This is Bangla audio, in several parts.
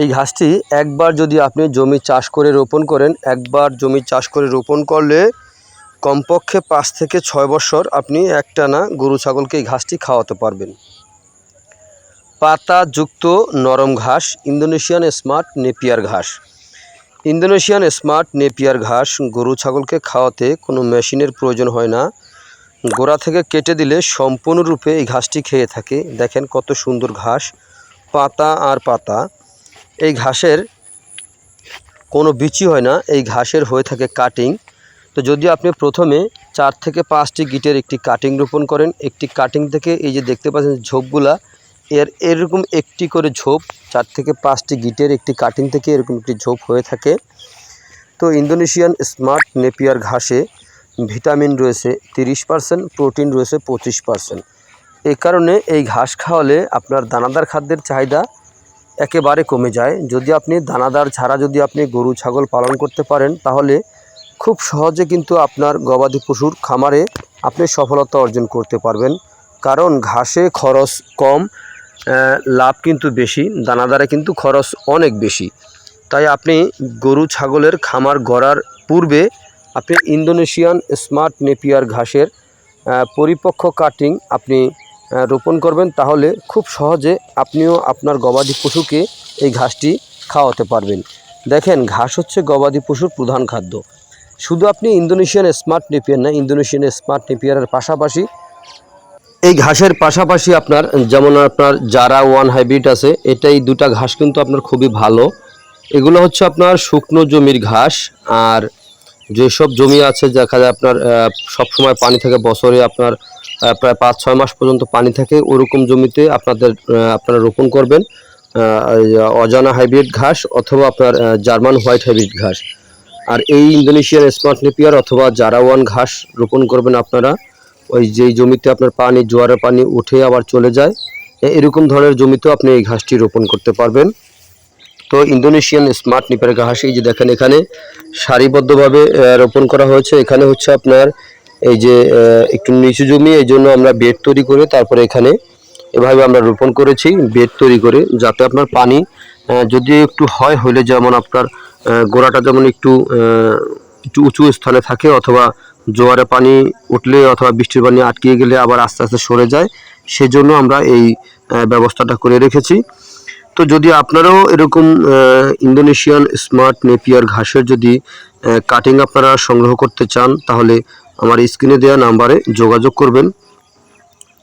এই ঘাসটি একবার যদি আপনি জমি চাষ করে রোপণ করেন, একবার জমি চাষ করে রোপণ করলে কমপক্ষে পাঁচ থেকে ছয় বছর আপনি একটানা গরু ছাগলকে এই ঘাসটি খাওয়াতে পারবেন। পাতাযুক্ত নরম ঘাস, ইন্দোনেশিয়ান স্মার্ট নেপিয়ার ঘাস। ইন্দোনেশিয়ান স্মার্ট নেপিয়ার ঘাস গরু ছাগলকে খাওয়াতে কোনো মেশিনের প্রয়োজন হয় না। গোড়া থেকে কেটে দিলে সম্পূর্ণরূপে এই ঘাসটি খেয়ে থাকে। দেখেন কত সুন্দর ঘাস, পাতা আর পাতা। এই ঘাসের কোনো বিচি হয় না, এই ঘাসের হয়ে থাকে কাটিং তো যদি আপনি প্রথমে চার থেকে পাঁচটি গিটের একটি কাটিং রোপণ করেন, একটি কাটিং থেকে এই যে দেখতে পাচ্ছেন ঝোপগুলা, এর এরকম একটি করে ঝোপ, চার থেকে পাঁচটি গিটের একটি কাটিং থেকে এরকম একটি ঝোপ হয়ে থাকে। তো ইন্দোনেশিয়ান স্মার্ট নেপিয়ার ঘাসে ভিটামিন রয়েছে তিরিশ পার্সেন্ট, প্রোটিন রয়েছে পঁচিশ পার্সেন্ট। এই কারণে এই ঘাস খাওয়ালে আপনার দানাদার খাদ্যের চাহিদা একেবারে কমে যায়। যদি আপনি দানাদার ছাড়া যদি আপনি গরু, ছাগল পালন করতে পারেন, তাহলে খুব সহজে কিন্তু আপনার গবাদি পশুর খামারে আপনি সফলতা অর্জন করতে পারবেন। কারণ ঘাসে খরচ কম লাভ কিন্তু বেশি, দানাদারে কিন্তু খরচ অনেক বেশি। তাই আপনি গরু, ছাগলের খামার গড়ার পূর্বে আপনি ইন্দোনেশিয়ান স্মার্ট নেপিয়ার ঘাসের পরিপক্ক কাটিং আপনি রোপণ করবেন, তাহলে খুব সহজে আপনিও আপনার গবাদি পশুকে এই ঘাসটি খাওয়াতে পারবেন। দেখেন, ঘাস হচ্ছে গবাদি পশুর প্রধান খাদ্য। শুধু আপনি ইন্দোনেশিয়ান স্মার্ট নেপিয়ার না, ইন্দোনেশিয়ান স্মার্ট নেপিয়ারের পাশাপাশি এই ঘাসের পাশাপাশি আপনার, যেমন আপনার যারা ওয়ান হাইব্রিড আছে এটা এই দুটা ঘাস কিন্তু আপনার খুবই ভালো। এগুলো হচ্ছে আপনার শুকনো জমির ঘাস আর যেসব জমি আছে, দেখা যায় আপনার সবসময় পানি থাকে, বছরে আপনার প্রায় পাঁচ, ছয় মাস পর্যন্ত পানি থাকে, ওরকম জমিতে আপনাদের আপনারা রোপণ করবেন। অজানা হাইব্রিড ঘাস অথবা আপনার জার্মান হোয়াইট হাইব্রিড ঘাস। আর এই ইন্দোনেশিয়ান স্মার্ট নেপিয়ার অথবা জারাওয়ান ঘাস রোপণ করবেন আপনারা। ওই যেই জমিতে আপনার পানি, জোয়ারের পানি উঠে আবার চলে যায়। এরকম ধরনের জমিতেও আপনি এই ঘাসটি রোপণ করতে পারবেন। তো ইন্দোনেশিয়ান স্মার্ট নিপের ঘাস, এই যে দেখেন এখানে সারিবদ্ধভাবে রোপণ করা হয়েছে। এখানে হচ্ছে আপনার এই যে একটু নিচু জমি, এই জন্য আমরা বেড তৈরি করে তারপরে এখানে এভাবে আমরা রোপণ করেছি, বেড তৈরি করে, যাতে আপনার পানি যদি একটু হয় হলে যেমন আপনার গোড়াটা যেমন একটু একটু উঁচু স্থানে থাকে, অথবা জোয়ারে পানি উঠলে অথবা বৃষ্টির পানি আটকে গেলে আবার আস্তে আস্তে সরে যায়। সেজন্য আমরা এই ব্যবস্থাটা করে রেখেছি। তো যদি আপনারাও এরকম ইন্দোনেশিয়ান স্মার্ট নেপিয়ার ঘাসের যদি কাটিং আপনারা সংগ্রহ করতে চান, তাহলে আমার স্ক্রিনে দেওয়া নাম্বারে যোগাযোগ করবেন।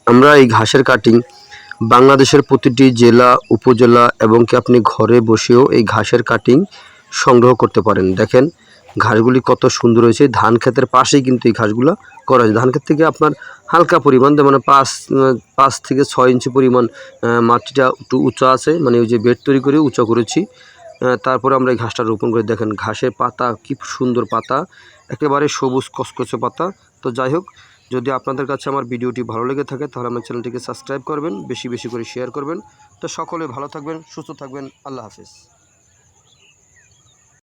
আমরা এই ঘাসের কাটিং বাংলাদেশের প্রতিটি জেলা, উপজেলা এবং কি আপনি ঘরে বসেও এই ঘাসের কাটিং সংগ্রহ করতে পারেন। দেখেন ঘাসগুলি কত সুন্দর হয়েছে। ধান ক্ষেতের পাশেই কিন্তু এই ঘাসগুলো করা হয়েছে। ধান ক্ষেত থেকে আপনার হালকা পরিমাণ মানে পাঁচ পাঁচ থেকে ছয় ইঞ্চি পরিমাণ মাটিটা একটু উঁচা আছে। মানে ওই যে বেড তৈরি করে উঁচা করেছি। তারপরে আমরা এই ঘাসটা রোপণ করে দেখেন, ঘাসের পাতা কি সুন্দর পাতা। একেবারে সবুজ কসকসে পাতা। তো যাই হোক, যদি আপনাদের কাছে আমার ভিডিওটি ভালো লেগে থাকে, তাহলে আমার চ্যানেলটিকে সাবস্ক্রাইব করবেন, বেশি বেশি করে শেয়ার করবেন। তো সকলে ভালো থাকবেন, সুস্থ থাকবেন, আল্লাহ হাফিজ।